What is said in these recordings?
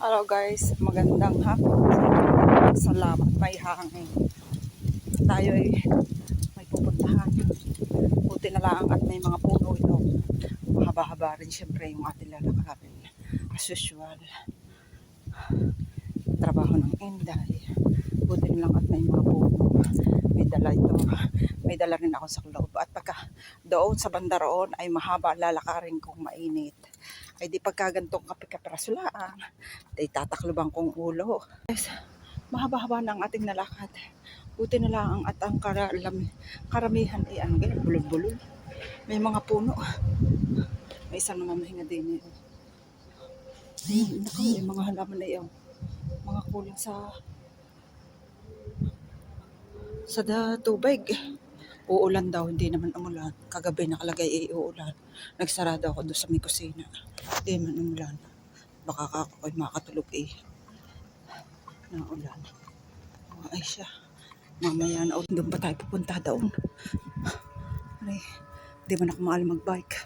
Hello guys, magandang hapon. Salamat, may hangin. Tayo ay may pupuntahan. Buti na lang at may mga puno ito. Mahaba-haba rin siyempre yung ating lalakarin. As usual. Trabaho ng Inday. Buti na lang at may mga puno. May dala ito. May dala rin ako sa loob. At pagka doon sa banda roon ay mahaba lalakarin kung mainit. Ay di pagkagantong kape-kaperasulaan, ay tatakloban kong ulo. Yes, mahaba-haba na ang ating nalakad. Buti na lang at ang karamihan ay ano ganyan, bulol-bulol. May mga puno. May isang namamahinga din yun. Naku, yung mga halaman na yun. Mga kulang sa sa tubig. Uulan daw, hindi naman umulan. Kagabi nakalagay ay uulan. Nagsarado ako doon sa may kusina. Hindi man umulan. Baka ako ay makatulog eh. Na ulan. Oh, ay siya. Mamaya na ulit. Doon pa tayo pupunta doon. Ay, di man ako maalam magbike.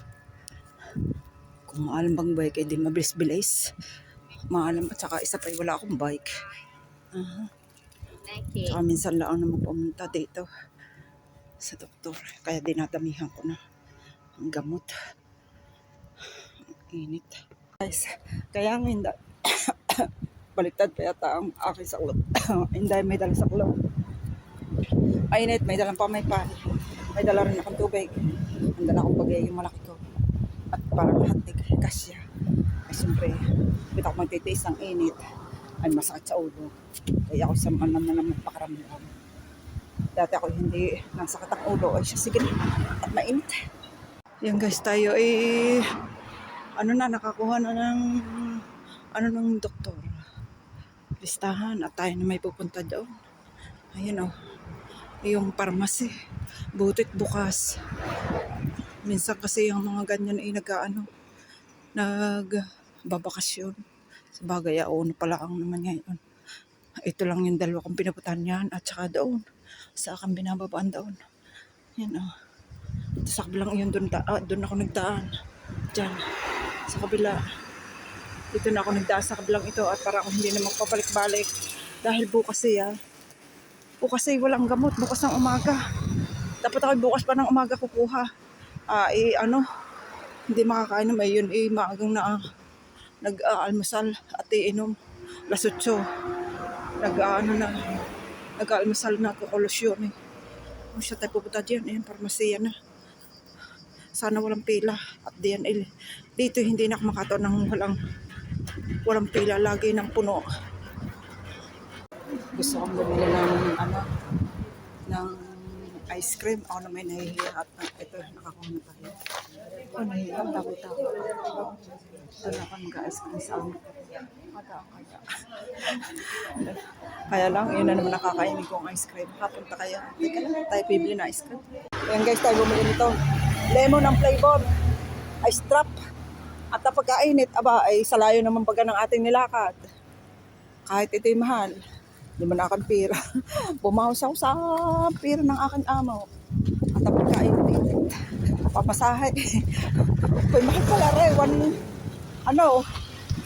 Kung maalam bang bike, eh di mabilis-bilis. Maalam at saka isa pa eh, wala akong bike. Aha. Okay. Tsaka minsan lang naman pumunta dito sa doktor. Kaya dinadamihan ko na ang gamot. Ang init. Guys, kaya nga hindi. Baliktad pa yata ang aking saklot. hindi may dala saklot. Mainit, may dalang pamaypay. May dala rin akong tubig. Ang dala akong bagay yung malaki ko. At para lahat ni kasya. Ay siyempre, bitaw ako magtitiis ng init. Ay masakit sa ulo. Kaya ako sa naman na naman pakaramdam. Dati ako hindi nasakit ang ulo. Ay siya, sige na. At mainit. Yan guys, tayo ay ano na, nakakuha na ng ano ng doktor. Listahan at tayo na may pupunta doon. Ayun oh. Yung pharmacy. Butit bukas. Minsan kasi yung mga ganyan ay nag-ano, nagbabakasyon. Sa bagay, ano pala ang naman ngayon. Ito lang yung dalawa kong pinupuntahan yan at saka doon. Sa akin binababaan doon. Yan oh. Ito sa kabilang yun, doon, ta- ah, doon ako nagdaan. Diyan. Sa kabila. Dito na ako nagdaan sa kabilang ito at para ako hindi na magpabalik-balik. Dahil bukas siya. Bukas ay walang gamot. Bukas ng umaga. Dapat ako bukas pa ng umaga kukuha. Ah, eh, ano, hindi makakain na may yun. Eh, maagang na ah, nag-aalmusal at iinom. Lasutso. Nag-ano na, nag-aalmusal na kukolusyon eh. Kung siya tayo pupunta dyan, eh, parmasiya na. Sana walang pila. At diyan, eh, dito hindi na ako ng walang, walang pila. Lagi ng puno. Gusto kong bumili ng, ano, ng ice cream. Ako na may nahihiya at uh, ito, nakakuha na tayo. Ako nahihiya, ang dami-dami. Ito na ako mag-ice cream sa amin. Kada, kada. Kaya lang, yun na naman nakakainin kong ice cream. Kapunta kaya. Teka lang, tayo bibili na ice cream. Ayan guys, tayo bumili nito. Lemon ang flavor. Ice trap. At ang pagkainit, aba, ay salayo naman baga ng ating nilakad. Kahit ito'y mahal. Di man aking pira. Bumawas ako sa pira ng aking amo. At ang pagkainit, papasahe. Uy, mahal pala rin. One, ano,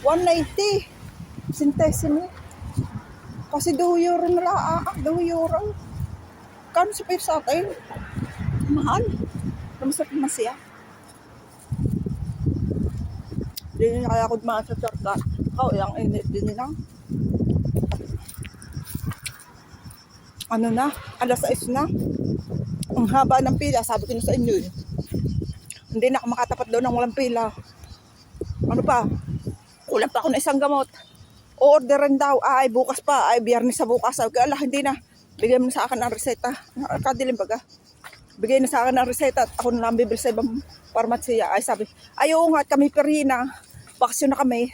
190. Centesimo. Kasi 2 euro na lang. Ah, 2 euro. Kano sa pera sa atin? Mahal. Kamusta pa siya? Hindi na kaya ako dumaan sa charta. Oh, yung init din lang. Ano na? Alas 6 na. Ang haba ng pila. Sabi ko na sa inyo eh. Hindi na ako makatapat doon ng walang pila. Ano pa? Kulang pa ako ng isang gamot. Orderin daw. Ay, bukas pa. Ay, biyernes sa bukas. Sabi ko, ala, hindi na. Bigyan mo na sa akin ng reseta. Kadilim baga. Bigay na sa akin ng reseta at ako na lang bibili sa ibang parmasya. Ay, sabi, ayaw nga, kami perina. Bakasyon na kami.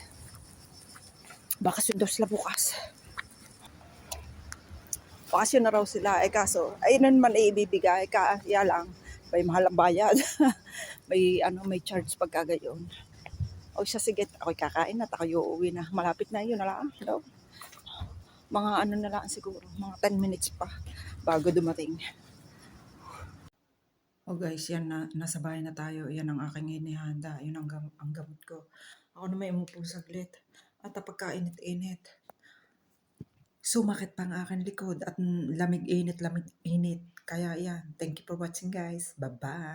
Bakasyon daw sila bukas. Bakasyon na raw sila. Eh kaso, ay nun man ay ibibigay. Kaya lang, may mahal ang bayad. may, ano, may charge pagka gayon. O siya, sige, ako'y kakain at ako'y uuwi na. Malapit na yun na lang. Daw. Mga ano na lang siguro, mga 10 minutes pa bago dumating. Oh guys, yan na, nasa bahay na tayo. Yan ang aking inihanda. Yun ang, ang gamot ko. Ako na may umupo saglit. At pagkainit-init. Sumakit pa ang aking likod at lamig-init, lamig-init. Kaya yan. Thank you for watching guys. Bye-bye.